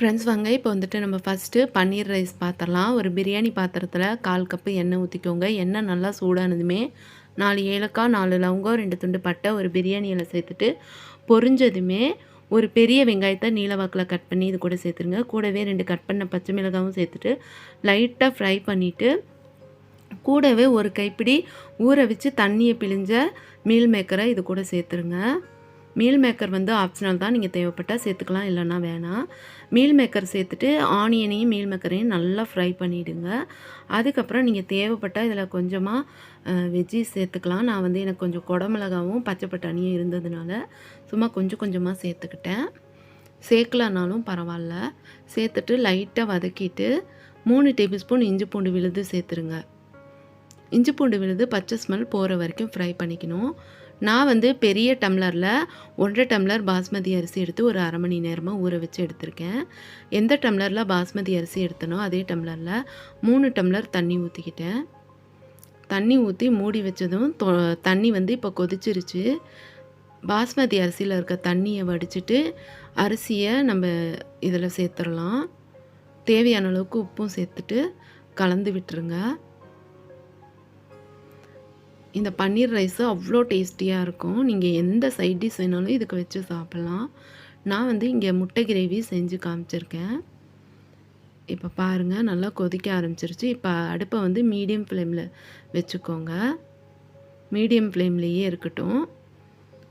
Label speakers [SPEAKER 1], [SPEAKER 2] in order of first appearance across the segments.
[SPEAKER 1] Friends வாங்க இப்போ வந்துட்டு நம்ம ஃபஸ்ட்டு பன்னீர் ரைஸ் பாத்திரலாம். ஒரு பிரியாணி பாத்திரத்தில் கால் கப்பு எண்ணெய் ஊற்றிக்கோங்க எண்ணெய் நல்லா சூடானதுமே நாலு ஏலக்காய் நாலு லவங்கம் ரெண்டு துண்டு பட்டை ஒரு பிரியாணி இலை சேர்த்துட்டு பொரிஞ்சதுமே ஒரு பெரிய வெங்காயத்தை நீலவாக்கில் கட் பண்ணி இது கூட சேர்த்துருங்க. கூடவே ரெண்டு கட் பண்ண பச்சை மிளகாவும் சேர்த்துட்டு லைட்டாக ஃப்ரை பண்ணிவிட்டு கூடவே ஒரு கைப்பிடி ஊற வச்சு தண்ணியை பிழிஞ்ச மீல் மேக்கரை இது கூட சேர்த்துருங்க. மீல் மேக்கர் வந்து ஆப்ஷனல் தான். நீங்கள் தேவைப்பட்டால் சேர்த்துக்கலாம் இல்லைன்னா வேணாம். மீல் மேக்கர் சேர்த்துட்டு ஆனியனையும் மீல் மேக்கரையும் நல்லா ஃப்ரை பண்ணிவிடுங்க அதுக்கப்புறம் நீங்கள் தேவைப்பட்டால் இதில் கொஞ்சமாக வெஜ்ஜி சேர்த்துக்கலாம். நான் வந்து எனக்கு கொஞ்சம் குடமிளகாவும் பச்சை பட்டாணியும் இருந்ததுனால சும்மா கொஞ்சம் கொஞ்சமாக சேர்த்துக்கிட்டேன். சேர்க்கலனாலும் பரவாயில்ல. சேர்த்துட்டு லைட்டாக வதக்கிட்டு மூணு டேபிள் ஸ்பூன் இஞ்சி பூண்டு விழுது சேர்த்துருங்க. இஞ்சி பூண்டு விழுது பச்சை ஸ்மெல் போகிற வரைக்கும் ஃப்ரை பண்ணிக்கணும். நான் வந்து பெரிய டம்ளரில் ஒன்றரை டம்ளர் பாஸ்மதி அரிசி எடுத்து ஒரு அரை மணி நேரமாக ஊற வச்சு எடுத்திருக்கேன். எந்த டம்ளரில் பாஸ்மதி அரிசி எடுத்தனோ அதே டம்ளரில் மூணு டம்ளர் தண்ணி ஊற்றிக்கிட்டேன் தண்ணி ஊற்றி மூடி வச்சதும் தொ தண்ணி வந்து இப்போ கொதிச்சிருச்சு. பாஸ்மதி அரிசியில் இருக்க தண்ணியை வடிச்சிட்டு அரிசியை நம்ம இதில் சேர்த்துடலாம். தேவையான அளவுக்கு உப்பும் சேர்த்துட்டு கலந்து விட்டுருங்க. இந்த பன்னீர் ரைஸு அவ்வளோ டேஸ்டியாக இருக்கும். நீங்கள் எந்த சைட் டிஷ் வேணாலும் இதுக்கு வச்சு சாப்பிட்லாம். நான் வந்து இங்கே முட்டை கிரேவி செஞ்சு காமிச்சிருக்கேன். இப்போ பாருங்கள் நல்லா கொதிக்க ஆரம்பிச்சிருச்சு. இப்போ அடுப்பை வந்து மீடியம் ஃப்ளேமில் வச்சுக்கோங்க. மீடியம் ஃப்ளேம்லேயே இருக்கட்டும்.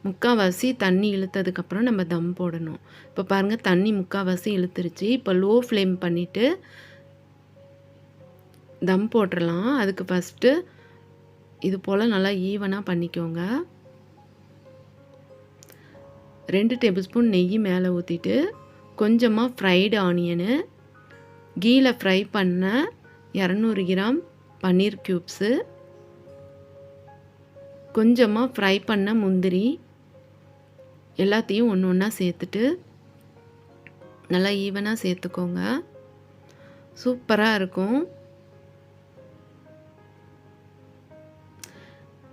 [SPEAKER 1] முக்கால்வாசி தண்ணி இழுத்ததுக்கப்புறம் நம்ம தம் போடணும். இப்போ பாருங்கள் தண்ணி முக்கால்வாசி இழுத்துருச்சு. இப்போ லோ ஃப்ளேம் பண்ணிவிட்டு தம் போட்டுடலாம். அதுக்கு ஃபஸ்ட்டு இது போல் நல்லா ஈவனாக பண்ணிக்கோங்க. ரெண்டு டேபிள் ஸ்பூன் நெய் மேலே ஊற்றிட்டு கொஞ்சமாக ஃப்ரைடு ஆனியனு கீழ ஃப்ரை பண்ண இரநூறு கிராம் பன்னீர் க்யூப்ஸு கொஞ்சமாக ஃப்ரை பண்ண முந்திரி எல்லாத்தையும் ஒன்று ஒன்றா சேர்த்துட்டு நல்லா ஈவனாக சேர்த்துக்கோங்க. சூப்பராக இருக்கும்.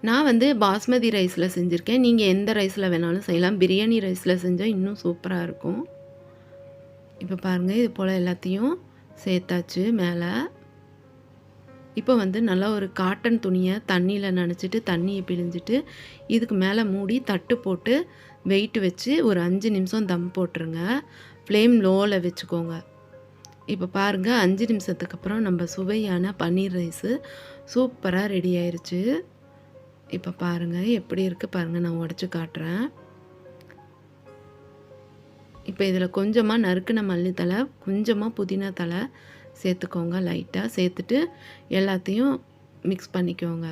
[SPEAKER 1] நான் வந்து பாஸ்மதி ரைஸில் செஞ்சுருக்கேன். நீங்கள் எந்த ரைஸில் வேணாலும் செய்யலாம். பிரியாணி ரைஸில் செஞ்சால் இன்னும் சூப்பராக இருக்கும். இப்போ பாருங்கள் இது போல் எல்லாத்தையும் சேர்த்தாச்சு மேலே. இப்போ வந்து நல்லா ஒரு காட்டன் துணியை தண்ணியில் நனைச்சிட்டு தண்ணியை பிழிஞ்சிட்டு இதுக்கு மேலே மூடி தட்டு போட்டு வெயிட் வச்சு ஒரு அஞ்சு நிமிஷம் தம் போட்டுருங்க. ஃப்ளேம் லோவில் வச்சுக்கோங்க. இப்போ பாருங்கள் அஞ்சு நிமிஷத்துக்கு அப்புறம் நம்ம சுவையான பன்னீர் ரைஸு சூப்பராக ரெடி ஆயிடுச்சு இப்போ பாருங்கள் எப்படி இருக்குது பாருங்கள் நான் உடச்சி காட்டுறேன். இப்போ இதில் கொஞ்சமாக நறுக்கின மல்லித்தலை கொஞ்சமாக புதினா தலை சேர்த்துக்கோங்க லைட்டாக சேர்த்துட்டு எல்லாத்தையும் மிக்ஸ் பண்ணிக்கோங்க.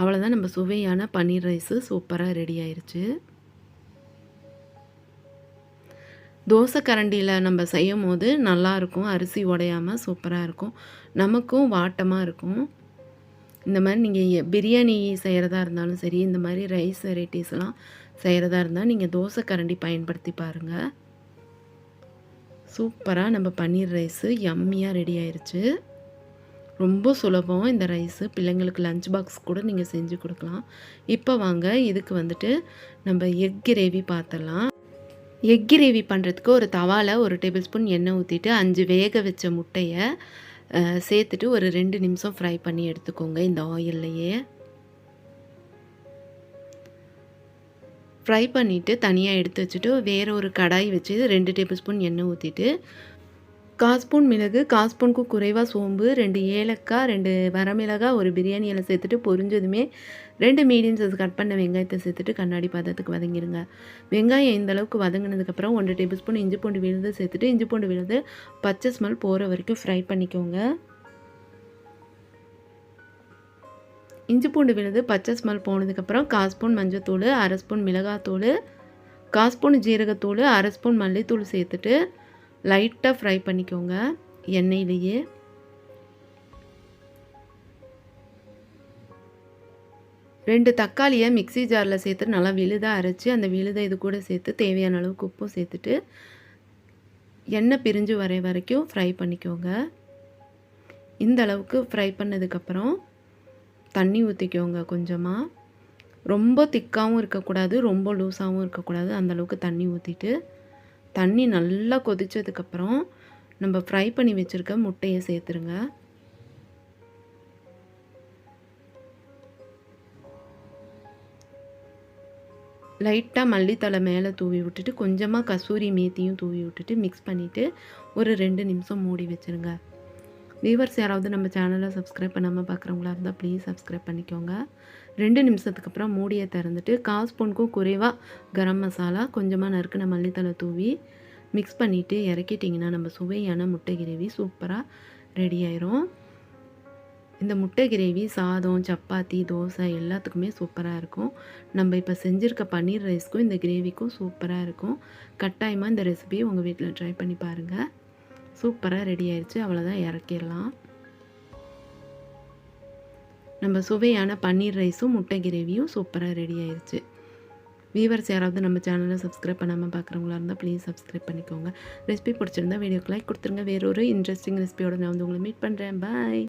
[SPEAKER 1] அவ்வளோதான் நம்ம சுவையான பன்னீர் ரைஸு சூப்பராக ரெடி ஆயிடுச்சு தோசை கரண்டியில் நம்ம செய்யும் போது நல்லாயிருக்கும் அரிசி உடையாமல் சூப்பராக இருக்கும். நமக்கும் வாட்டமாக இருக்கும். இந்த மாதிரி நீங்கள் பிரியாணி செய்கிறதா இருந்தாலும் சரி இந்த மாதிரி ரைஸ் வெரைட்டிஸ்லாம் செய்கிறதா இருந்தால் நீங்கள் தோசை கரண்டி பயன்படுத்தி பாருங்கள் சூப்பராக நம்ம பன்னீர் ரைஸு யம்மியாக ரெடி ஆயிடுச்சு ரொம்ப சுலபம் இந்த ரைஸு பிள்ளைங்களுக்கு லஞ்ச் பாக்ஸ் கூட நீங்கள் செஞ்சு கொடுக்கலாம். இப்போ வாங்க இதுக்கு வந்துட்டு நம்ம எக் கிரேவி பார்த்துடலாம் எக் கிரேவி பண்ணுறதுக்கு ஒரு தவாவில் ஒரு டேபிள் ஸ்பூன் எண்ணெய் ஊற்றிட்டு அஞ்சு வேக வச்ச முட்டையை சேர்த்துட்டு ஒரு ரெண்டு நிமிஷம் ஃப்ரை பண்ணி எடுத்துக்கோங்க இந்த ஆயில்லையே ஃப்ரை பண்ணிவிட்டு தனியாக எடுத்து வச்சுட்டு வேறு ஒரு கடாய் வச்சு ரெண்டு டேபிள் ஸ்பூன் எண்ணெய் ஊற்றிட்டு கால் ஸ்பூன் மிளகு கால் ஸ்பூனுக்கு குறைவாக சோம்பு ரெண்டு ஏலக்காய் ரெண்டு வரமிளகாய் ஒரு பிரியாணி இலை சேர்த்துட்டு பொரிஞ்சதுமே ரெண்டு மீடியம் சைஸ் கட் பண்ண வெங்காயத்தை சேர்த்துட்டு கண்ணாடி பதத்துக்கு வதங்கிடுங்க வெங்காயம் இந்த அளவுக்கு வதங்கினதுக்கப்புறம் ஒன்றரை டேபிள் ஸ்பூன் இஞ்சி பூண்டு விழுந்து சேர்த்துட்டு இஞ்சி பூண்டு விழுந்து பச்சை ஸ்மெல் போகிற வரைக்கும் ஃப்ரை பண்ணிக்கோங்க. இஞ்சி பூண்டு விழுது பச்சை ஸ்மெல் போனதுக்கப்புறம் கால் ஸ்பூன் மஞ்சத்தூள் அரை ஸ்பூன் மிளகாத்தூள் கால் ஸ்பூன் ஜீரகத்தூள் அரை ஸ்பூன் மல்லித்தூள் சேர்த்துட்டு லைட்டாக ஃப்ரை பண்ணிக்கோங்க எண்ணெயிலேயே. ரெண்டு தக்காளியை மிக்சி ஜாரில் சேர்த்து நல்லா விழுதாக அரைச்சி அந்த விழுதை இது கூட சேர்த்து தேவையான அளவுக்கு உப்பும் சேர்த்துட்டு எண்ணெய் பிரிஞ்சு வர வரைக்கும் ஃப்ரை பண்ணிக்கோங்க. இந்த அளவுக்கு ஃப்ரை பண்ணதுக்கப்புறம் தண்ணி ஊற்றிக்கோங்க கொஞ்சமாக ரொம்ப திக்காகவும் இருக்கக்கூடாது ரொம்ப லூஸாகவும் இருக்கக்கூடாது அந்தளவுக்கு தண்ணி ஊற்றிட்டு தண்ணி நல்லா கொதித்ததுக்கப்புறம் நம்ம ஃப்ரை பண்ணி வச்சுருக்க முட்டையை சேர்த்துருங்க. லைட்டாக மல்லித்தலை மேலே தூவி விட்டுட்டு கொஞ்சமாக கசூரி மேத்தியும் தூவி விட்டுட்டு மிக்ஸ் பண்ணிவிட்டு ஒரு ரெண்டு நிமிஷம் மூடி வச்சுருங்க. வியூவர்ஸ் யாராவது நம்ம சேனலை சப்ஸ்கிரைப் பண்ணாமல் பார்க்குறவங்களா இருந்தால் ப்ளீஸ் சப்ஸ்கிரைப் பண்ணிக்கோங்க. ரெண்டு நிமிஷத்துக்கு அப்புறம் மூடியை திறந்துட்டு கால் ஸ்பூனுக்கும் குறைவாக கரம் மசாலா கொஞ்சமாக நறுக்கின மல்லித்தலை தூவி மிக்ஸ் பண்ணிவிட்டு இறக்கிட்டிங்கன்னா நம்ம சுவையான முட்டை கிரேவி சூப்பராக ரெடி ஆயிரும். இந்த முட்டை கிரேவி சாதம் சப்பாத்தி தோசை எல்லாத்துக்குமே சூப்பராக இருக்கும். நம்ம இப்போ செஞ்சுருக்க பன்னீர் ரைஸ்க்கும் இந்த கிரேவிக்கும் சூப்பராக இருக்கும். கட்டாயமாக இந்த ரெசிபி உங்கள் வீட்டில் ட்ரை பண்ணி பாருங்கள் சூப்பராக ரெடி ஆயிடுச்சு அவ்வளோதான் இறக்கிடலாம். நம்ம சுவையான பன்னீர் ரைஸும் முட்டை கிரேவியும் சூப்பராக ரெடி ஆயிடுச்சு வீவர்ஸ் யாராவது நம்ம சேனலை சப்ஸ்கிரைப் பண்ணாமல் பார்க்குறவங்களா இருந்தால் ப்ளீஸ் சப்ஸ்கிரைப் பண்ணிக்கோங்க. ரெசிபி பிடிச்சிருந்தா வீடியோக்கு லைக் கொடுத்துருங்க. வேறொரு இன்ட்ரெஸ்டிங் ரெசிபியோட நான் வந்து உங்களை மீட் பண்ணுறேன் பாய்